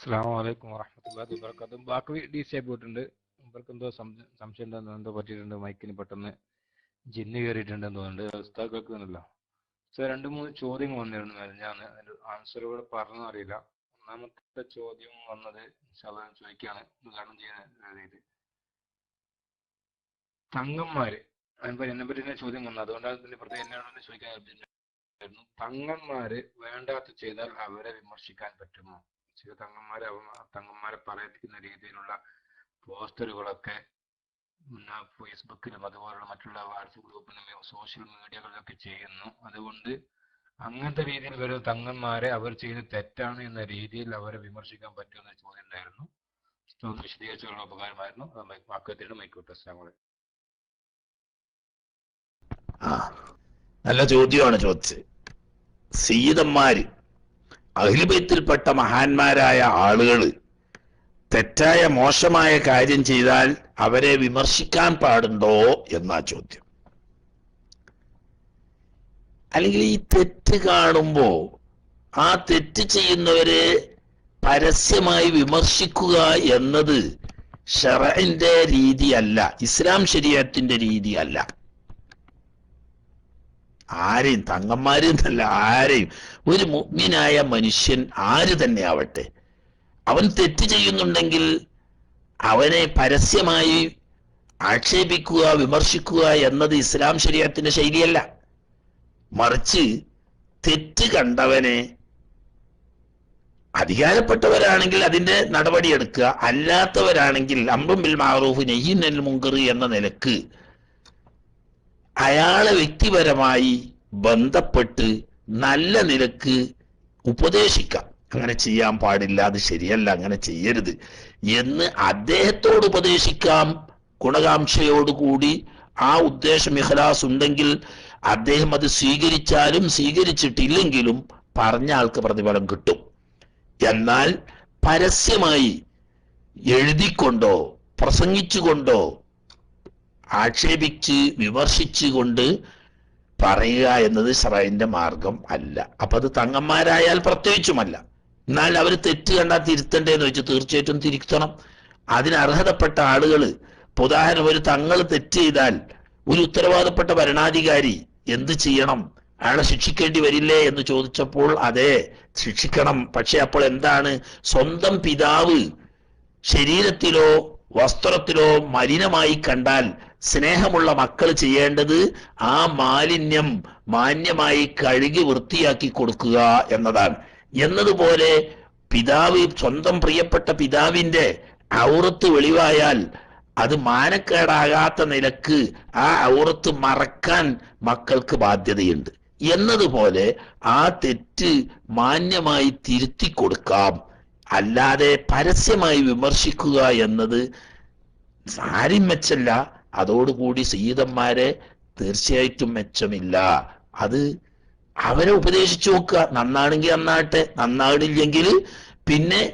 അസ്സാം വലൈക്കും വറഹമത്തല്ലാഹി വബർക്കാത്തു ബാക്കി ഡി സി ആയി പോയിട്ടുണ്ട്. ഇവർക്ക് എന്തോ സംശയം ഉണ്ടെന്ന് എന്തോ പറ്റിയിട്ടുണ്ട്. മൈക്കിന് പെട്ടെന്ന് ജിന്ന് കയറിയിട്ടുണ്ടെന്ന് തോന്നുന്നുണ്ട്. ഉസ്താദ് കേൾക്കുന്നില്ല സോ രണ്ട് മൂന്ന് ചോദ്യങ്ങൾ വന്നിരുന്നു ഞാൻ അതിന്റെ ആൻസറുകൾ പറഞ്ഞു അറിയില്ല. ഒന്നാമത്തെ ചോദ്യം വന്നത് ഞാൻ ചോദിക്കുകയാണ് ഉദ്ഘാടനം ചെയ്യുന്ന രീതിയിൽ. തങ്ങന്മാര് എന്നെ പറ്റി ചോദ്യം വന്നത് അതുകൊണ്ടാണ് പിന്നെ പ്രത്യേകം എന്നോട് ചോദിക്കാൻ. തങ്ങന്മാര് വേണ്ടാത്ത ചെയ്താൽ അവരെ വിമർശിക്കാൻ പറ്റുമോ? ചില തങ്ങന്മാരെ തങ്ങന്മാരെ പറയിപ്പിക്കുന്ന രീതിയിലുള്ള പോസ്റ്ററുകളൊക്കെ ഫേസ്ബുക്കിലും അതുപോലുള്ള മറ്റുള്ള വാട്സപ്പ് ഗ്രൂപ്പിലും സോഷ്യൽ മീഡിയകളിലൊക്കെ ചെയ്യുന്നു. അതുകൊണ്ട് അങ്ങനത്തെ രീതിയിൽ വരുന്ന തങ്ങന്മാരെ അവർ ചെയ്ത് തെറ്റാണ് എന്ന രീതിയിൽ അവരെ വിമർശിക്കാൻ പറ്റുമെന്ന ചോദ്യം ഉണ്ടായിരുന്നു. വിശദീകരിച്ചുള്ള ഉപകാരമായിരുന്നു. വാക്കത്തിയുടെ മൈക്കോട്ടെ അസ്സലാമു ആ നല്ല ചോദ്യമാണ് ചോദിച്ചത്. സീതന്മാര് അഖിലബൈത്തിൽപ്പെട്ട മഹാന്മാരായ ആളുകൾ തെറ്റായ മോശമായ കാര്യം ചെയ്താൽ അവരെ വിമർശിക്കാൻ പാടുണ്ടോ എന്നാ ചോദ്യം. അല്ലെങ്കിൽ ഈ തെറ്റ് കാണുമ്പോൾ ആ തെറ്റ് ചെയ്യുന്നവരെ പരസ്യമായി വിമർശിക്കുക എന്നത് ഷറഇന്റെ രീതിയല്ല ഇസ്ലാം ശരീരത്തിന്റെ രീതിയല്ല ആരെയും തങ്ങന്മാരും എന്നല്ല ആരെയും. ഒരു മുഗ്മിനായ മനുഷ്യൻ ആര് തന്നെ ആവട്ടെ. അവൻ തെറ്റ് ചെയ്യുന്നുണ്ടെങ്കിൽ അവനെ പരസ്യമായി ആക്ഷേപിക്കുക വിമർശിക്കുക എന്നത് ഇസ്ലാം ശരീരത്തിന്റെ ശൈലിയല്ല. മറിച്ച് തെറ്റ് കണ്ടവനെ അധികാരപ്പെട്ടവരാണെങ്കിൽ അതിന്റെ നടപടിയെടുക്കുക അല്ലാത്തവരാണെങ്കിൽ അമ്പും ബിൽ മാറൂഫ് നെയ്യുന്നൽ മുങ്കറി എന്ന നിലയ്ക്ക് അയാളെ വ്യക്തിപരമായി ബന്ധപ്പെട്ട് നല്ല നിലയ്ക്ക് ഉപദേശിക്കാം. അങ്ങനെ ചെയ്യാൻ പാടില്ല അത് ശരിയല്ല അങ്ങനെ ചെയ്യരുത് എന്ന് അദ്ദേഹത്തോട് ഉപദേശിക്കാം. ഗുണകാംക്ഷയോടുകൂടി ആ ഉദ്ദേശം ഇഹ്ലാസ് ഉണ്ടെങ്കിൽ അദ്ദേഹം അത് സ്വീകരിച്ചാലും സ്വീകരിച്ചിട്ടില്ലെങ്കിലും പറഞ്ഞ ആൾക്ക് പ്രതിഫലം കിട്ടും. എന്നാൽ പരസ്യമായി എഴുതിക്കൊണ്ടോ പ്രസംഗിച്ചുകൊണ്ടോ ആക്ഷേപിച്ച് വിമർശിച്ചുകൊണ്ട് പറയുക എന്നത് ഇസ്രായേലിന്റെ മാർഗം അല്ല. അപ്പൊ അത് തങ്ങന്മാരായാൽ പ്രത്യേകിച്ചുമല്ല. എന്നാൽ അവർ തെറ്റ് കണ്ടാൽ തിരുത്തണ്ടേന്ന് വെച്ച് തീർച്ചയായിട്ടും തിരുത്തണം. അതിന് അർഹതപ്പെട്ട ആളുകൾ ഉദാഹരണം ഒരു തങ്ങൾ തെറ്റ് ചെയ്താൽ ഒരു ഉത്തരവാദപ്പെട്ട ഭരണാധികാരി എന്ത് ചെയ്യണം? അയാളെ ശിക്ഷിക്കേണ്ടി വരില്ലേ എന്ന് ചോദിച്ചപ്പോൾ അതെ ശിക്ഷിക്കണം. പക്ഷെ അപ്പോൾ എന്താണ്? സ്വന്തം പിതാവ് ശരീരത്തിലോ വസ്ത്രത്തിലോ മലിനമായി കണ്ടാൽ സ്നേഹമുള്ള മക്കൾ ചെയ്യേണ്ടത് ആ മാലിന്യം മാന്യമായി കഴുകി വൃത്തിയാക്കി കൊടുക്കുക എന്നതാണ്. എന്നതുപോലെ പിതാവ് സ്വന്തം പ്രിയപ്പെട്ട പിതാവിന്റെ ഔറത്ത് വെളിവായാൽ അത് മാനക്കേടാകാത്ത നിലയ്ക്ക് ആ ഔറത്ത് മറക്കാൻ മക്കൾക്ക് ബാധ്യതയുണ്ട്. എന്നതുപോലെ ആ തെറ്റ് മാന്യമായി തിരുത്തി കൊടുക്കാം. അല്ലാതെ പരസ്യമായി വിമർശിക്കുക എന്നത് ആരും മെച്ചല്ല അതോടുകൂടി സീതന്മാരെ തീർച്ചയായിട്ടും മെച്ചമില്ല. അത് അവരെ ഉപദേശിച്ചു നോക്കുക. നന്നാണെങ്കിൽ നന്നാട്ടെ നന്നാണില്ലെങ്കിൽ പിന്നെ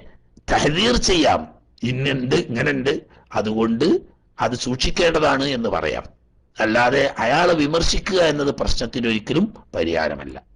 തഹദീർ ചെയ്യാം. ഇന്നുണ്ട് ഇങ്ങനുണ്ട്. അതുകൊണ്ട് അത് സൂക്ഷിക്കേണ്ടതാണ് എന്ന് പറയാം. അല്ലാതെ അയാളെ വിമർശിക്കുക എന്നത് പ്രശ്നത്തിന് ഒരിക്കലും പരിഹാരമല്ല.